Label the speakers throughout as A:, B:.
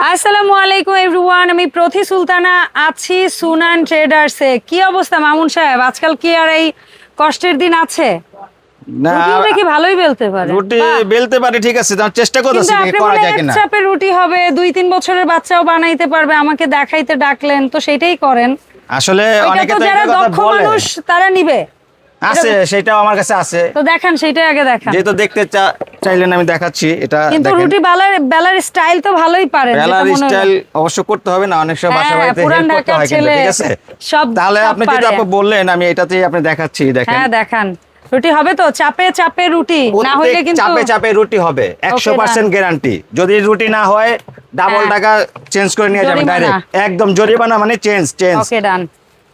A: আসসালামু আলাইকুম এভরিওয়ান আমি প্রথি সুলতানা আছি সুনান ট্রেডার্সে। কি অবস্থা মামুন সাহেব? আজকাল কি আর এই কষ্টের দিন আছে?
B: না
A: ভালোই বেলতে পারে।
B: রুটি বেলতে পারি ঠিক আছে চেষ্টা
A: কিন্তু
B: করতেছি করা যায় কিনা।
A: চাপের রুটি হবে দুই তিন বছরের বাচ্চাও বানাইতে পারবে আমাকে দেখাইতে ডাকলেন তো সেটাই করেন।
B: আসলে অনেকে
A: তো যারা দক্ষ মানুষ তারা নিবে।
B: আছে সেটাও আমার কাছে আছে।
A: তো দেখান সেটাই আগে দেখান।
B: যেহেতু দেখতে চাইলেন আমি দেখাচ্ছি এটা
A: কিন্তু রুটি বেলার বেলার স্টাইল তো ভালোই পারেন
B: বেলার স্টাইল অবশ্য করতে হবে না অনেক সময় বাসা
A: হ্যাঁ,
B: বাড়িতে হেল্প করতে হয় কিন্তু ঠিক আছে?
A: সব
B: তাহলে আপনি যেটা
A: পারে।
B: আপনি বললেন আমি এটাতেই আপনি দেখাচ্ছি দেখেন।
A: হ্যাঁ দেখান। রুটি হবে তো? চাপে চাপে রুটি। না
B: প্রত্যেক
A: কিন্তু
B: চাপে চাপে রুটি হবে একশো পার্সেন্ট গ্যারান্টি যদি রুটি না হয় ডাবল
A: হ্যাঁ।
B: টাকা চেঞ্জ করে নিয়ে যাবেন ডাইরেক্ট একদম জরিমানা মানে চেঞ্জ চেঞ্জ
A: ওকে ডান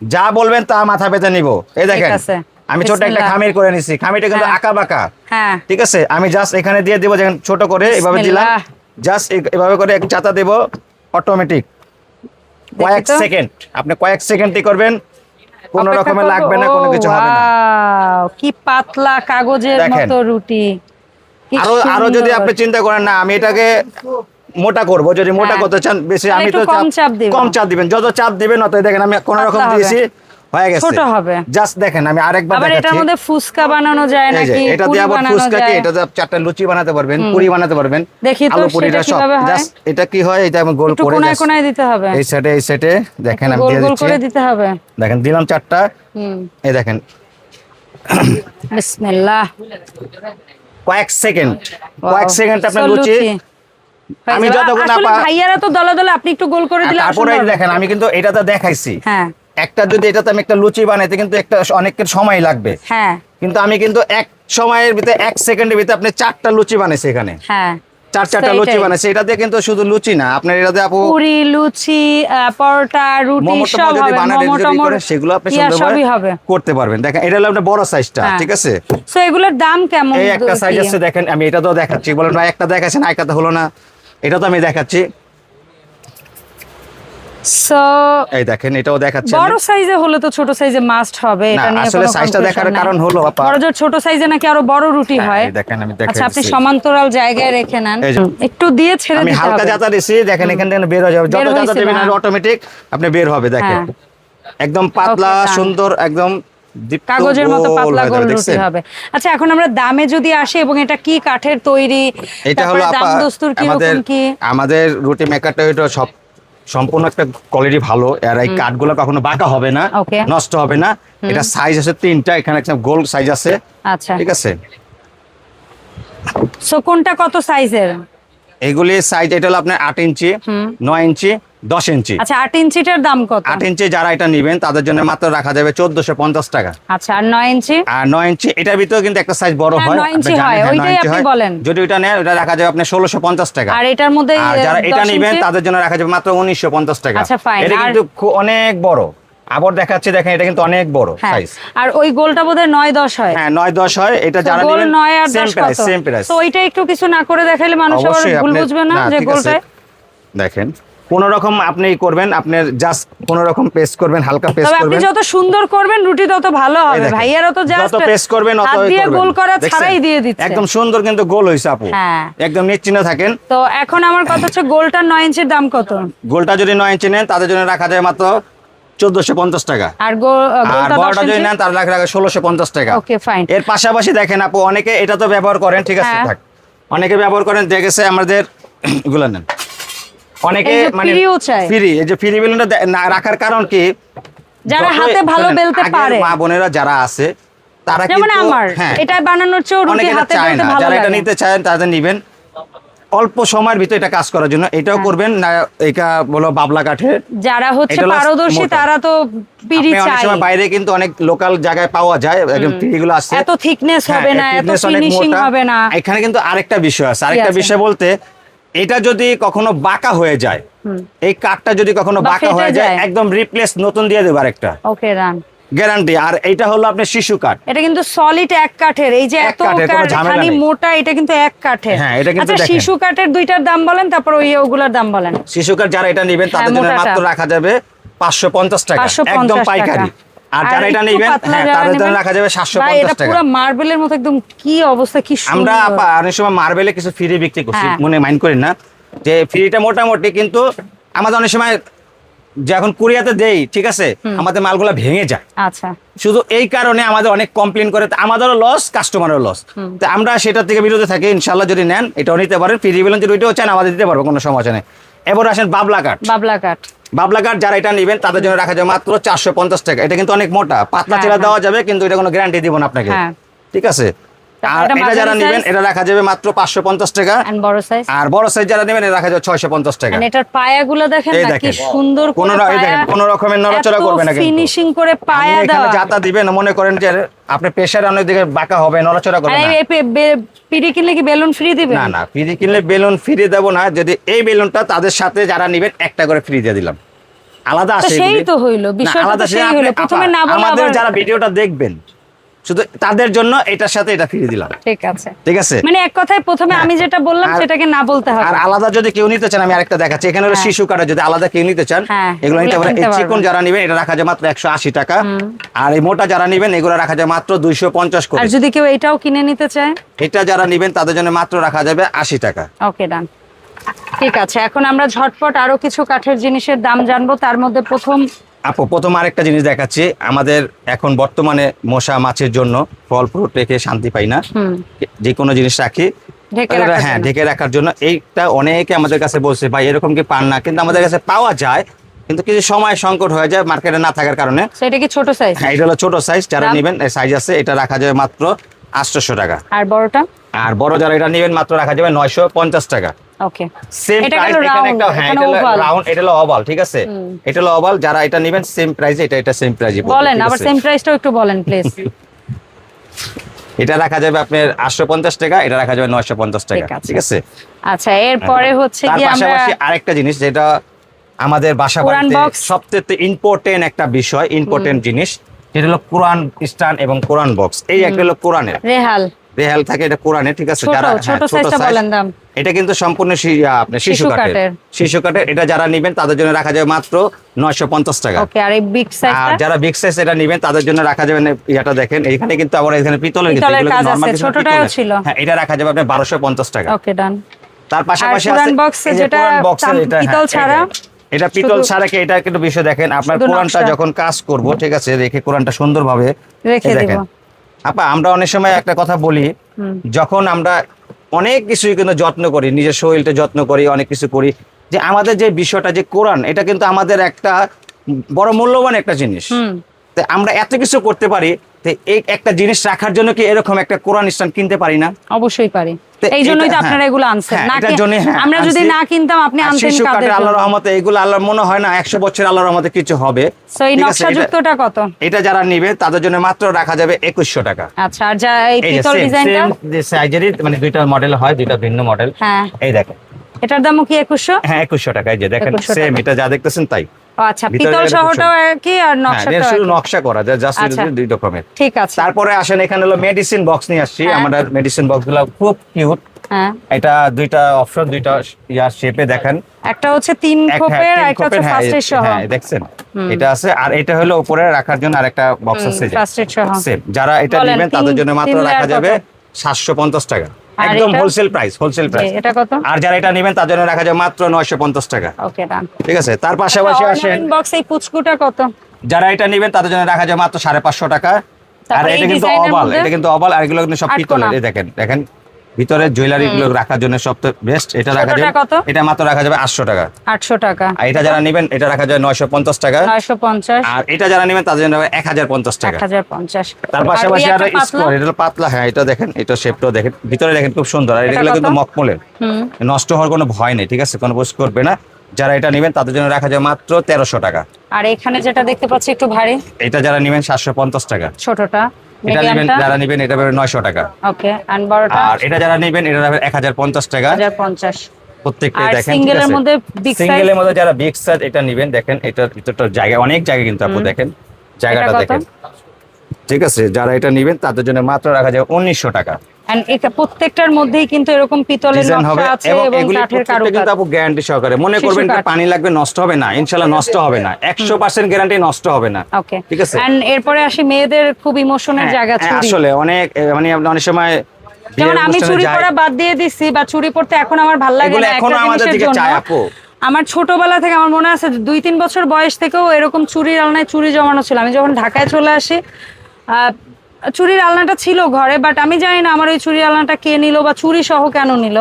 B: যা বলবেন তা মাথা পেতে নিব। এই দেখেন।
A: আছে।
B: আমি ছোট একটা খামির করে নিছি। খামিটা কিন্তু
A: হ্যাঁ।
B: আঁকা বাঁকা
A: হ্যাঁ।
B: ঠিক আছে? আমি জাস্ট এখানে দিয়ে দেবো যেখানে ছোট করে এভাবে দিলাম। জাস্ট এভাবে করে এক চাতা দেবো অটোমেটিক কয়েক সেকেন্ড আপনি কয়েক সেকেন্ডই করবেন। কোনো রকমের লাগবে না কোনো কিছু হবে না।
A: কি পাতলা কাগজের। মতো রুটি।
B: আরও আরও যদি আপনি চিন্তা করেন না আমি এটাকে মোটা করব। যদি মোটা
A: হ্যাঁ।
B: করতে চান বেশি আমি তো।
A: কম চাপ দিবেন।
B: যত চাপ দিবেন অত দেখেন আমি কোন রকম দিয়েছি। হয়ে গেছে।
A: ছোট হবে।
B: জাস্ট দেখেন আমি আরেকবার
A: আবার এটার মধ্যে ফুসকা বানানো যায় নাকি?
B: এটা দিয়ে আবার
A: বানানো
B: ফুচকাকে এটা চারটা লুচি বানাতে পারবেন পুরি বানাতে পারবেন।
A: দেখি তো সেটা কীভাবে হয়?
B: জাস্ট এটা কি হয়? এটা আমি গোল
A: একটু
B: করে
A: কোনায় কোনায় দিতে হবে।
B: এই সাইডে এই সাইডে। দেখেন আমি
A: গোল
B: দিয়ে
A: গোল করে দিতে হবে।
B: দেখেন দিলাম চারটা।
A: হুম।
B: এই দেখেন।
A: বিসমিল্লাহ।
B: কয়েক সেকেন্ড। কয়েক সেকেন্ড আপনার লুচি। আমি। যতক্ষণ
A: ভাইয়ারা তো দলে দলে আপনি একটু গোল করে দিলে
B: তারপরে দেখেন আমি কিন্তু এটাতে দেখাইছি।
A: হ্যাঁ।
B: একটা যদি এটাতে আমি একটা লুচি বানাইতে কিন্তু একটা অনেকের সময় লাগবে।
A: হ্যাঁ।
B: কিন্তু আমি কিন্তু এক সময়ের ভিতরে এক সেকেন্ডের ভিতরে আপনি চারটা লুচি বানাইছি এখানে।
A: হ্যাঁ।
B: চার চারটা লুচি কিন্তু শুধু লুচি না আপনার এটাতে আপু
A: পুরি লুচি পরোটা রুটি সব হবে। মোমো
B: যদি
A: টমো
B: করেন সেগুলো আপনি সুন্দরভাবে করতে পারবেন। দেখেন এটা হলো আপনার বড় সাইজটা
A: হ্যাঁ।
B: ঠিক আছে?
A: সো এগুলোর দাম কেমন?
B: এই একটা সাইজ আছে দেখেন আমি এটা তো দেখাচ্ছি। বলেন ভাই একটা দেখাচ্ছেন একটা হলো না। এটা তো আমি দেখাচ্ছি।
A: So,
B: এই দেখেন এটাও দেখাচ্ছি
A: বড় সাইজে হলে তো ছোট সাইজে মাস্ট হবে এটা নিয়ে
B: আসলে সাইজটা দেখার কারণ হলো আপা-
A: বড় ছোট সাইজে নাকি আরও বড় রুটি
B: হ্যাঁ, দেখেন আমি দেখাই
A: আচ্ছা আপনি সমান্তরাল জায়গায় রেখে নেন। একটু দিয়ে ছেড়ে
B: আমি হালকা
A: হবে।
B: দিছি দেখেন এখান থেকে বের হয়ে যাবে। যত জাতা দেবেন। অটোমেটিক আপনি বের হবে দেখেন।
A: হ্যাঁ।
B: একদম পাতলা সুন্দর একদম
A: কাগজের মতো পাতলা গোল রুটি হবে। আচ্ছা এখন আমরা দামে যদি আসি এবং এটা কি কাঠের তৈরি?
B: এটা হলো
A: দাম দস্তুর কি রকম কি?
B: আমাদের রুটি মেকারটা এটা সব সম্পূর্ণ একটা কোয়ালিটি ভালো। আর এই কাঠগুলো কখনো বাঁকা হবে না নষ্ট হবে না। এটা সাইজ আছে তিনটা এখানে একদম গোল সাইজ আছে।
A: আচ্ছা।
B: ঠিক আছে?
A: সো কোনটা কত সাইজের
B: এগুলি সাইজ এটা হলো আপনার আট ইঞ্চি নয় ইঞ্চি দশ ইঞ্চি।
A: আচ্ছা আট ইঞ্চিটার দাম কত?
B: আট ইঞ্চি যারা এটা নিবেন তাদের জন্য মাত্র রাখা যাবে চোদ্দশো পঞ্চাশ টাকা।
A: আচ্ছা আর নয় ইঞ্চি?
B: আর নয় ইঞ্চি এটার ভিতরেও কিন্তু একটা সাইজ বড়
A: হ্যাঁ,
B: হয়
A: ইঞ্চি হয়,
B: হ্যাঁ,
A: ওইটাই আপনি বলেন।
B: যদি নেন ওটা রাখা যাবে আপনার ষোলোশো পঞ্চাশ টাকা।
A: আর এটার মধ্যে
B: যারা এটা নিবেন তাদের জন্য রাখা যাবে মাত্র উনিশশো পঞ্চাশ টাকা।
A: আচ্ছা।
B: এটা কিন্তু অনেক বড়। আবার দেখাচ্ছি দেখেন এটা কিন্তু অনেক বড়
A: হ্যাঁ
B: সাইজ
A: আর ওই গোলটা বোধহয় নয় দশ হয়।
B: হ্যাঁ নয় দশ হয় এটা যারা
A: গোল আর
B: প্রাইস সেম প্রাইস
A: তো ওইটা একটু কিছু না করে দেখাইলে মানুষ আবার ভুল বুঝবে না যে। গোলটায়
B: দেখেন কোন রকম আপনি করবেন আপনার জাস্ট কোন রকম পেস্ট করবেন হালকা পেস্ট
A: তবে আপনি
B: করবেন।
A: যত সুন্দর করবেন রুটি তত ভালো হবে। ভাইয়ারা তো জাস্ট
B: যত পেস্ট করবেন অত
A: দিয়ে গোল করা ছাড়াই দিয়ে দিচ্ছে।
B: একদম সুন্দর কিন্তু গোল হইছে আপু।
A: হ্যাঁ।
B: একদম নিশ্চিন্ত থাকেন।
A: তো এখন আমার কথা হচ্ছে গোলটার নয় ইঞ্চির দাম কত?
B: গোলটা যদি নয় ইঞ্চি নেন তাদের জন্য রাখা যায় মাত্র চোদ্দশো পঞ্চাশ টাকা।
A: আর গোলটা
B: যদি নেন তার রাখা রাখা ষোলোশো পঞ্চাশ টাকা।
A: ওকে ফাইন
B: এর পাশাপাশি দেখেন আপু অনেকে এটা তো ব্যবহার করেন ঠিক আছে
A: হ্যাঁ।
B: থাক। অনেকে ব্যবহার করেন দেখেছে আমাদের এগুলো নেন। অনেকে মানে
A: চায়।
B: ফ্রি এই যে ফ্রি বেলুনটা রাখার কারণ কি?
A: যারা হাতে ভালো বেলতে পারে।
B: মা বোনেরা যারা আছে তারা কিন্তু হ্যাঁ।
A: এটা বানানোর চেয়েও রুটি হাতে বেলতে ভালো
B: যারা এটা
A: লাগে।
B: নিতে চান তাদের নিবেন। অল্প সময়ের ভিতরে এটা কাজ করার জন্য এটাও
A: হ্যাঁ।
B: করবেন না এটা বলো বাবলা কাঠের।
A: যারা হচ্ছে পারদর্শী তারা তো পিড়ি
B: আপনি অনেক সময় বাইরে কিন্তু অনেক লোকাল জায়গায় পাওয়া যায় একদম পিড়িগুলো আছে
A: এত থিকনেস
B: হ্যাঁ,
A: হবে না এত ফিনিশিং হবে না।
B: এখানে কিন্তু আরেকটা বিষয় আছে। আরেকটা বিষয় বলতে এটা যদি কখনো বাঁকা হয়ে যায় এই কাঠটা যদি কখনো বাঁকা হয়ে যায়। একদম রিপ্লেস নতুন দিয়ে দেবো আরেকটা।
A: ওকে রান
B: গ্যারান্টি আর এটা হলো আপনার শিশু কাঠ।
A: এটা কিন্তু সলিড এক কাঠের। এই যে এত খানি মোটা এটা কিন্তু এক কাঠের।
B: হ্যাঁ, এটা কিন্তু
A: আচ্ছা। শিশু কাঠের দুইটার দাম বলেন তারপর ওই ওগুলার দাম বলেন।
B: শিশু কাঠ যারা এটা নেবেন তাদের
A: হ্যাঁ,
B: জন্য মাত্র রাখা যাবে পাঁচশো পঞ্চাশ টাকা। একদম
A: টাকা।
B: পাইকারি। আর যারা এটা নেবেন হ্যাঁ তাদের জন্য রাখা যাবে সাতশো
A: ভাই,
B: পঞ্চাশ
A: এটা
B: টাকা।
A: পুরো মার্বেলের মতো একদম কি অবস্থা কি
B: আমরা অনেক সময় মার্বেলে কিছু ফ্রি বিক্রি করছি
A: হ্যাঁ।
B: মনে মাইন্ড করেন না। যে ফ্রিটা মোটামুটি কিন্তু আমাদের অনেক সময় যখন কুরিয়াতে দেই ঠিক আছে? আমাদের মালগুলো ভেঙে যায়।
A: আচ্ছা।
B: শুধু এই কারণে আমাদের অনেক কমপ্লেন করে আমাদেরও লস কাস্টমারেরও লস তো আমরা সেটা থেকে বিরত থাকি ইনশাল্লাহ যদি নেন এটাও নিতে পারেন। ফ্রি বেলুন যদি ওইটাও চান আমাদের দিতে পারব কোনো সমস্যা নেই। এবার আসেন বাবলা কাঠ
A: বাবলা কাঠ
B: বাবলা কাঠ যারা এটা নেবেন তাদের জন্য রাখা যাবে মাত্র চারশো পঞ্চাশ টাকা এটা কিন্তু অনেক মোটা পাতলা
A: হ্যাঁ,
B: চেলা
A: হ্যাঁ।
B: দেওয়া যাবে কিন্তু এটা কোনো গ্যারান্টি দিব না আপনাকে
A: হ্যাঁ।
B: ঠিক আছে আর
A: এটা
B: এটা যারা নেবেন এটা রাখা যাবে মাত্র পাঁচশো পঞ্চাশ টাকা।
A: এন্ড বড় সাইজ
B: আর বড় সাইজ যারা নেবেন এটা রাখা যাবে ছয়শো পঞ্চাশ টাকা।
A: এন্ড এটার পায়াগুলো দেখেন না কি সুন্দর
B: কোনো দেখেন, কোনো রকমের নড়াচড়া করবে না কিন্তু।
A: ফিনিশিং করে
B: এখানে যাতা দিবেন মনে করেন যে আপনি অনেক দিকে বাঁকা হবে নড়াচড়া করবে না।
A: পিড়ি কিনলে কি বেলুন ফ্রি দিবেন
B: না না ফ্রি কিনলে বেলুন ফ্রি দেবো না। যদি এই বেলুনটা তাদের সাথে যারা নেবেন একটা করে ফ্রি দিয়ে দিলাম। আলাদা আছে
A: সেই তো হইল, বিষয়টা
B: আলাদা
A: সেই হইল। প্রথমে না বলে
B: আমাদের যারা ভিডিওটা দেখবেন শুধু তাদের জন্য এটার সাথে এটা ফ্রি দিলাম।
A: ঠিক আছে।
B: ঠিক আছে?
A: মানে এক কথায় প্রথমে
B: হ্যাঁ।
A: আমি যেটা বললাম সেটাকে না বলতে হবে।
B: আর আলাদা যদি কেউ নিতে চান আমি আরেকটা দেখাচ্ছি। এখানে হলো
A: হ্যাঁ।
B: শিশু কাটা যদি আলাদা কেউ নিতে চান
A: হ্যাঁ,
B: এগুলো নিতে পারেন। এই চিকন যারা নেবেন এটা রাখা যায় মাত্র একশো আশি টাকা। আর এই মোটা যারা নেবেন এগুলো রাখা যায় মাত্র দুইশো পঞ্চাশ করে।
A: আর যদি কেউ এটাও কিনে নিতে চায়?
B: এটা যারা নেবেন তাদের জন্য মাত্র রাখা যাবে আশি টাকা।
A: ওকে ডান। ঠিক আছে এখন আমরা ঝটপট আরও কিছু কাঠের জিনিসের দাম জানব। তার মধ্যে প্রথম
B: আপু প্রথম আরেকটা জিনিস দেখাচ্ছি। আমাদের এখন বর্তমানে মশা মাছের জন্য ফল ফ্রুট রেখে শান্তি পাই না। যে কোনো জিনিস রাখি। এটা- হ্যাঁ ঢেকে রাখার জন্য। এইটা অনেকে আমাদের কাছে বলছে ভাই এরকম কি পান না? কিন্তু আমাদের কাছে পাওয়া যায় কিন্তু কিছু সময় সংকট হয়ে যায় মার্কেটে না থাকার কারণে।
A: সেটা কি ছোট সাইজ
B: হ্যাঁ এটা হলো ছোট সাইজ যারা? নেবেন সাইজ আছে এটা রাখা যাবে মাত্র আটশোশো টাকা।
A: আর বড়টা?
B: আর বড় যারা এটা নেবেন মাত্র রাখা যাবে নয়শো পঞ্চাশ টাকা।
A: ওকে
B: সেম
A: এটা
B: প্রাইস এখানে একটা হ্যাঁ এটা রাউন্ড এটা হলো ওভাল ঠিক আছে? এটা হলো ওভাল যারা এটা নেবেন সেম প্রাইসে এটা এটা সেম প্রাইসে
A: বলেন আবার সেম প্রাইসটাও একটু বলেন প্লিজ
B: এটা রাখা যাবে আপনার টাকা এটা রাখা যাবে নয়শো পঞ্চাশ টাকা
A: ঠিক আছে। আচ্ছা এরপরে হচ্ছে কি আমরা
B: পাশাপাশি আরেকটা জিনিস যেটা আমাদের বাসা বাড়িতে? সবচেয়ে ইম্পর্টেন্ট একটা বিষয় ইম্পর্টেন্ট জিনিস যেটা হলো কোরআন স্টান এবং কোরআন বক্স এই একটা হলো কোরআনের।
A: রেহাল।
B: রেহাল থাকে এটা কোরআনের ঠিক আছে? যারা
A: ছোট
B: হ্যাঁ,
A: size টা
B: size,
A: বলেন দাম।
B: এটা কিন্তু সম্পূর্ণ আপনার শিশু
A: শিশু
B: কাঠের। শিশু কাঠের এটা যারা নেবেন তাদের জন্য রাখা যাবে মাত্র নয়শো পঞ্চাশ টাকা।
A: ওকে আর এই বিগ
B: আর যারা বিগ সাইজ এটা নেবেন তাদের জন্য রাখা যাবে না, ইয়াটা দেখেন এখানে কিন্তু আবার এখানে পিতলের কিন্তু, এগুলো কিন্তু
A: ছোটটাও ছিল।
B: হ্যাঁ এটা রাখা যাবে আপনার বারোশো পঞ্চাশ টাকা।
A: ওকে ডান
B: তার পাশাপাশি
A: কোরআন
B: আছে
A: এ যেটা
B: কোরআন এটা,
A: পিতল
B: হ্যাঁ,
A: ছাড়া,
B: এটা- এটা পিতল ছাড়া কি এটা কিন্তু বিষয় দেখেন আপনার কোরআনটা যখন কাজ করব ঠিক আছে রেখে কোরআনটা সুন্দরভাবে
A: রেখে দিব।
B: আপা আমরা অনেক সময় একটা কথা বলি যখন আমরা অনেক কিছুই কিন্তু যত্ন করি নিজের শরীরটা যত্ন করি অনেক কিছু করি যে আমাদের যে বিষয়টা যে কোরআন এটা কিন্তু আমাদের একটা বড় মূল্যবান একটা জিনিস। তো আমরা এত কিছু করতে পারি তো এই একটা জিনিস রাখার জন্য কি এরকম একটা কোরআন স্থান কিনতে পারি না?
A: অবশ্যই পারি। এই জন্যই তো আপনারা
B: হ্যাঁ।
A: এগুলো আনছেন।
B: হ্যাঁ, হ্যাঁ,
A: আমরা যদি না কিনতাম আপনি আনতেন কাদের
B: আল্লাহর রহমতে এগুলো আল্লাহর মনে হয় না একশো বছর আল্লাহর রহমতে কিছু হবে।
A: এই
B: এটা-
A: কত?
B: এটা যারা নিবে তাদের জন্য মাত্র রাখা যাবে একুশশো টাকা।
A: আচ্ছা আর যা এই
B: এই যে
A: পিতল ডিজাইনটা?
B: যে সাইজেরই মানে দুইটা মডেল হয় দুইটা ভিন্ন মডেল
A: হ্যাঁ।
B: এই দেখেন।
A: এটার দামও কি
B: হ্যাঁ একুশশো টাকা এই যে দেখেন
A: 2100
B: সেম এটা যা দেখতেছেন তাই।
A: আচ্ছা পিতল সহটাও কি আর
B: হ্যাঁ শুধু নকশা করা যায় জাস্ট
A: আচ্ছা।
B: দুই রকমের।
A: ঠিক আছে।
B: তারপরে আসেন এখানে হলো মেডিসিন বক্স নিয়ে আসছি। আমাদের মেডিসিন বক্সগুলো খুব কিউট
A: হ্যাঁ।
B: এটা দুইটা অপশন দুইটা ইয়ার শেপে দেখেন।
A: একটা হচ্ছে তিন
B: হ্যাঁ,
A: খোপের আর একটা হচ্ছে
B: খোপের, হ্যাঁ,
A: সহ।
B: হ্যাঁ, দেখছেন? এটা আছে আর এটা হলো উপরে রাখার জন্য আরেকটা বক্স আছে যে।
A: ফার্স্টের সহ।
B: যারা এটা নেবেন তাদের জন্য মাত্র রাখা যাবে
A: কত?
B: সাতশো পঞ্চাশ টাকা।
A: আর
B: একদম হোলসেল প্রাইস হোলসেল প্রাইস
A: এটা কত?
B: আর যারা এটা নেবেন তার জন্য রাখা যায় মাত্র নয়শো পঞ্চাশ টাকা।
A: ওকে ডান
B: ঠিক আছে? তার পাশাপাশি আসেন
A: বক্স এই পুচকুটা কত?
B: যারা এটা নেবেন তাদের জন্য রাখা যায় মাত্র সাড়ে পাঁচশো টাকা। আর এটা কিন্তু অবাল এটা কিন্তু অবাল আর এগুলো কিন্তু সব। পিতলের দেখেন দেখেন। ভিতরে জুয়েলারি গুলো রাখার জন্য সব তো বেস্ট এটা রাখা যাবে। এটা মাত্র রাখা যাবে আটশো টাকা।
A: আটশো টাকা।
B: আর এটা যারা নেবেন এটা রাখা যাবে নয়শো পঞ্চাশ টাকা।
A: নয়শো পঞ্চাশ।
B: আর এটা যারা নেবেন তাদের জন্য এক হাজার পঞ্চাশ
A: এক
B: টাকা
A: হাজার পঞ্চাশ।
B: তার পাশাপাশি
A: আর পাতলা?
B: এটা পাতলা হ্যাঁ এটা দেখেন এটা শেপটাও দেখেন। ভিতরে দেখেন খুব সুন্দর আর
A: এটা
B: এগুলো কিন্তু মকমলের নষ্ট হওয়ার কোনো ভয় নেই ঠিক আছে? কোনো পোস্ট করবে না। যারা এটা নেবেন তাদের জন্য রাখা যাবে মাত্র তেরোশো টাকা।
A: আর এখানে যেটা দেখতে পাচ্ছি একটু ভারী।
B: এটা যারা নেবেন সাতশো পঞ্চাশ টাকা।
A: ছোটটা।
B: এটা নেবেন যারা নেবেন এটা পাবে নয়শো টাকা।
A: ওকে আর বড়টা?
B: আর এটা যারা নেবেন এটা পাবে এক হাজার পঞ্চাশ টাকা।
A: হাজার পঞ্চাশ।
B: প্রত্যেকটাই দেখেন
A: সিঙ্গেলের মধ্যে বিগ সাইজ
B: সিঙ্গেলের মধ্যে যারা বিগ সাইজ এটা নেবেন দেখেন এটা ভিতরটা জায়গা অনেক জায়গা কিন্তু আপু দেখেন। জায়গাটা দেখেন। ঠিক আছে যারা এটা নেবেন তাদের জন্য মাত্র রাখা যায় উনিশশো টাকা।
A: And এটা প্রত্যেকটার মধ্যেই কিন্তু এরকম পিতলের নকশা আছে
B: এবং
A: এবং কাঠের কারুকাজ
B: কিন্তু আপু গ্যারান্টি সহকারে। মনে করবেন যে পানি লাগবে নষ্ট হবে না। ইনশাল্লাহ নষ্ট হবে না। একশো পার্সেন্ট গ্যারান্টি নষ্ট হবে না।
A: ওকে
B: ঠিক আছে?
A: এন্ড এরপরে আসি মেয়েদের খুব ইমোশনের
B: হ্যাঁ,
A: জায়গা
B: হ্যাঁ,
A: ছুরি
B: আসলে অনেক মানে অনেক সময়
A: যেমন আমি চুরি। বাদ দিয়ে দিছি বা চুরি পড়তে এখন আমার ভালো লাগে
B: এগুলো
A: না এখনও
B: আমাদের দিকে আপু।
A: আমার ছোটবেলা থেকে আমার মনে আছে দুই তিন বছর বয়স থেকেও এরকম চুরির আলনায় চুরি জমানো ছিল। আমি যখন ঢাকায় চলে আসি আহ, চুরির আলনাটা ছিল ঘরে বাট আমি জানি না আমার ওই চুরির আলনাটা কে নিল বা চুরি সহ কেন নিল।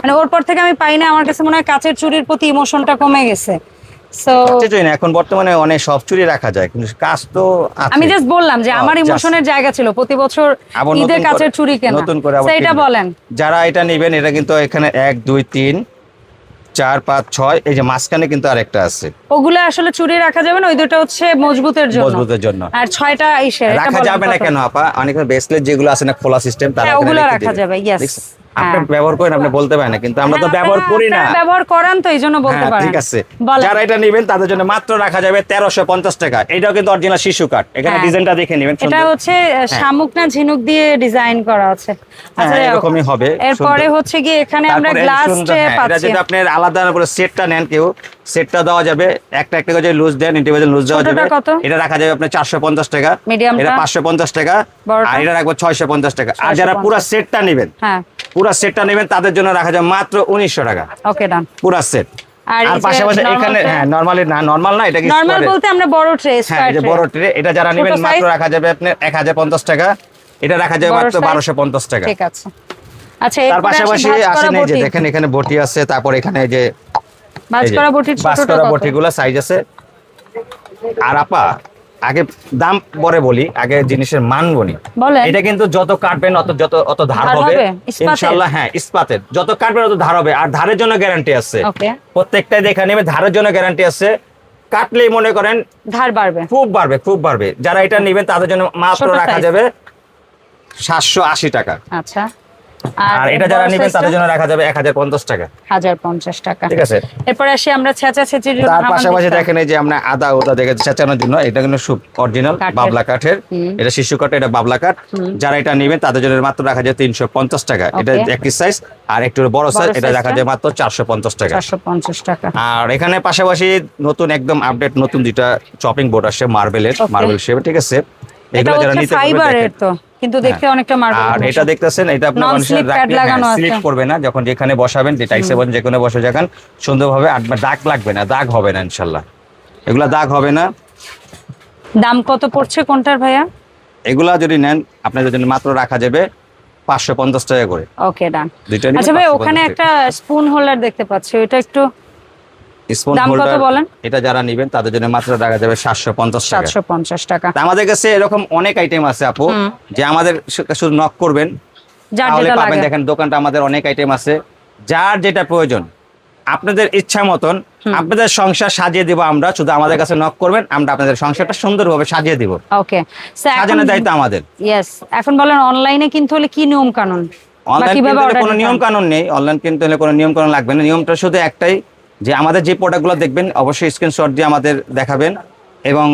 A: মানে ওর পর থেকে আমি পাই না আমার কাছে মনে হয় কাচের চুরির প্রতি ইমোশনটা কমে গেছে। সো
B: এখন বর্তমানে অনেক সব চুরি রাখা যায় কিন্তু কাজ তো
A: আমি জাস্ট বললাম যে আমার ইমোশনের জায়গা ছিল প্রতি বছর ঈদের কাছের চুরি কেনা।
B: নতুন করে কিনবে।
A: বলেন।
B: যারা এটা নেবেন এটা কিন্তু এখানে এক দুই তিন চার পাঁচ ছয় এই যে মাঝখানে কিন্তু আরেকটা আছে।
A: ওগুলো আসলে চুরি রাখা যাবে না ওই দুটো হচ্ছে মজবুতের জন্য।
B: মজবুতের জন্য।
A: আর ছয়টা
B: রাখা যাবে না কেন আপা? অনেক বেসলেট যেগুলো আছে না খোলা সিস্টেম তারা
A: হ্যাঁ, ওগুলো
B: রাখা
A: যাবে, yes.
B: আপনি
A: হ্যাঁ।
B: ব্যবহার করেন আপনি বলতে পারেন না কিন্তু আমরা তো
A: হ্যাঁ,
B: ব্যবহার করি না।
A: ব্যবহার করেন তো এই জন্য বলতে
B: হ্যাঁ,
A: পারেন।
B: ঠিক আছে। যারা এটা নেবেন তাদের জন্য মাত্র রাখা যাবে তেরোশো পঞ্চাশ টাকা। এটাও কিন্তু অরিজিনাল শিশু কাঠ। এখানে। ডিজাইনটা দেখে নেবেন
A: এটা হচ্ছে শামুক না ঝিনুক দিয়ে ডিজাইন করা আছে। আচ্ছা,
B: এরকমই হবে,
A: এরপরে হচ্ছে কি এখানে আমরা গ্লাস
B: সুন্দর, এটা যদি আপনি আলাদা করে সেটটা নেন কেউ সেটটা দেওয়া যাবে একটা একটা করে লুজ দেন ইন্ডিভিজুয়াল লুজ দেওয়া যাবে। এটা রাখা যাবে আপনার চারশো পঞ্চাশ টাকা। এটা পাঁচশো পঞ্চাশ টাকা। আর এটা রাখব ছয়শো পঞ্চাশ টাকা। আর যারা
A: 650
B: পুরো সেটটা নেবেন
A: হ্যাঁ।
B: পুরো সেটটা নেবেন তাদের জন্য রাখা যাবে মাত্র উনিশশো টাকা।
A: ওকে ডান
B: পুরো সেট
A: আর
B: পাশাপাশি এখানে হ্যাঁ নরমালি না নরমাল না এটা কি
A: নরমাল বলতে আমরা বড় ট্রে
B: হ্যাঁ যে বড় ট্রে এটা যারা নেবেন মাত্র রাখা যাবে আপনার এক হাজার পঞ্চাশ টাকা। এটা রাখা যাবে মাত্র
A: size?
B: বারোশো পঞ্চাশ টাকা।
A: ঠিক আছে। আচ্ছা
B: তার পাশাপাশি আসেন এই যে দেখেন এখানে বটি আছে তারপর এখানে যে এই
A: করা
B: বাস
A: ছোটটা
B: করা
A: কত?
B: বটিগুলো সাইজ আছে। আর আপা আগে দাম পরে বলি আগে জিনিসের মান বলি। এটা কিন্তু যত কাটবেন অত যত অত ধার হবে? ইনশাআল্লাহ হ্যাঁ ইস্পাতের। যত কাটবেন অত ধার হবে। আর ধারের জন্য গ্যারান্টি আছে।
A: ওকে।
B: প্রত্যেকটাই দেখে নেবে ধারের জন্য গ্যারান্টি আছে। কাটলেই মনে করেন
A: ধার বাড়বে।
B: খুব বাড়বে খুব বাড়বে। যারা এটা নেবেন তাদের জন্য মাত্র রাখা যাবে সাতশো আশি টাকা।
A: আচ্ছা।
B: আর এটা যারা নেবেন তাদের জন্য রাখা যাবে এক হাজার পঞ্চাশ টাকা।
A: হাজার পঞ্চাশ টাকা।
B: ঠিক আছে?
A: এরপরে আসি আমরা ছেঁচা ছেঁচির জন্য
B: তার পাশাপাশি। দেখেন এই যে আমরা আদা ওদা দেখে চেঁচানোর জন্য। এটা কিন্তু সুপ অরিজিনাল বাবলা কাঠের। এটা শিশু কাঠ এটা বাবলা কাঠ। যারা এটা নেবেন তাদের জন্য মাত্র রাখা যায় তিনশো পঞ্চাশ টাকা। এটা একটি সাইজ আর একটু বড় সাইজ এটা রাখা? যায় মাত্র চারশো পঞ্চাশ টাকা।
A: চারশো পঞ্চাশ টাকা।
B: আর এখানে পাশাপাশি নতুন একদম আপডেট নতুন দুইটা চপিং বোর্ড আসছে মার্বেলের মার্বেল শেপ ঠিক আছে? এগুলো যারা নিতে পারবে
A: ফাইবারের তো। কিন্তু দেখতে
B: হ্যাঁ।
A: অনেকটা মার্বেল
B: আর এটা দেখতেছেন এটা
A: Non
B: মানুষের। স্লিপ করবে না যখন যেখানে বসাবেন যে টাইসে বসে যেখানে বসে যাবেন সুন্দরভাবে আর দাগ লাগবে না দাগ হবে না ইনশাল্লাহ। এগুলা দাগ হবে না।
A: দাম কত পড়ছে কোনটার ভাইয়া?
B: এগুলা যদি নেন আপনাদের জন্য মাত্র রাখা যাবে পাঁচশো পঞ্চাশ টাকা করে।
A: ওকে ডান আচ্ছা ভাই ওখানে একটা স্পুন হোল্ডার দেখতে পাচ্ছি ওইটা একটু দাম কত বলেন?
B: এটা যারা নেবেন তাদের জন্য মাত্র রাখা যাবে সাতশো পঞ্চাশ টাকা।
A: সাতশো পঞ্চাশ টাকা।
B: আমাদের কাছে এরকম অনেক আইটেম আছে আপু যে আমাদের শুধু নক করবেন
A: যার
B: তাহলে
A: যেটা
B: পাবেন দেখেন দোকানটা আমাদের অনেক আইটেম আছে। যার যেটা প্রয়োজন আপনাদের ইচ্ছা মতন আপনাদের সংসার সাজিয়ে দিব আমরা শুধু আমাদের কাছে নক করবেন আমরা আপনাদের সংসারটা সুন্দরভাবে সাজিয়ে দিব।
A: ওকে
B: সাজানোর দায়িত্ব আমাদের।
A: এখন বলেন অনলাইনে কিনতে হলে কি নিয়ম কানুন? বা
B: অনলাইন কিনতে কোনো নিয়ম কানুন নেই অনলাইন কিনতে হলে কোনো নিয়ম কানুন লাগবে না। নিয়মটা শুধু একটাই যে আমাদের যে প্রোডাক্টগুলো দেখবেন, অবশ্যই স্ক্রিনশট দিয়ে আমাদের দেখাবেন এবং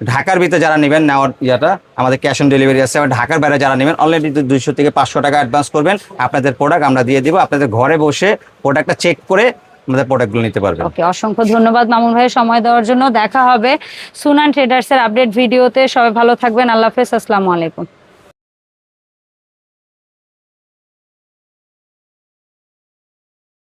B: ঢাকার ভিতরে যারা নেবেন, নেওয়ার ইয়াটা আমাদের ক্যাশ অন ডেলিভারি আছে। আর ঢাকার বাইরে যারা নেবেন অলরেডি দুইশো থেকে পাঁচশো টাকা অ্যাডভান্স করবেন। আপনাদের প্রোডাক্ট আমরা দিয়ে দিব। আপনাদের ঘরে বসে প্রোডাক্টটা চেক করে আমাদের প্রোডাক্টগুলো নিতে পারবেন।
A: ওকে, অসংখ্য ধন্যবাদ মামুন ভাই সময় দেওয়ার জন্য দেখা হবে। সুনান ট্রেডার্সের আপডেট ভিডিওতে। সবাই ভালো থাকবেন। আল্লাহ হাফেজ। আসসালামু আলাইকুম।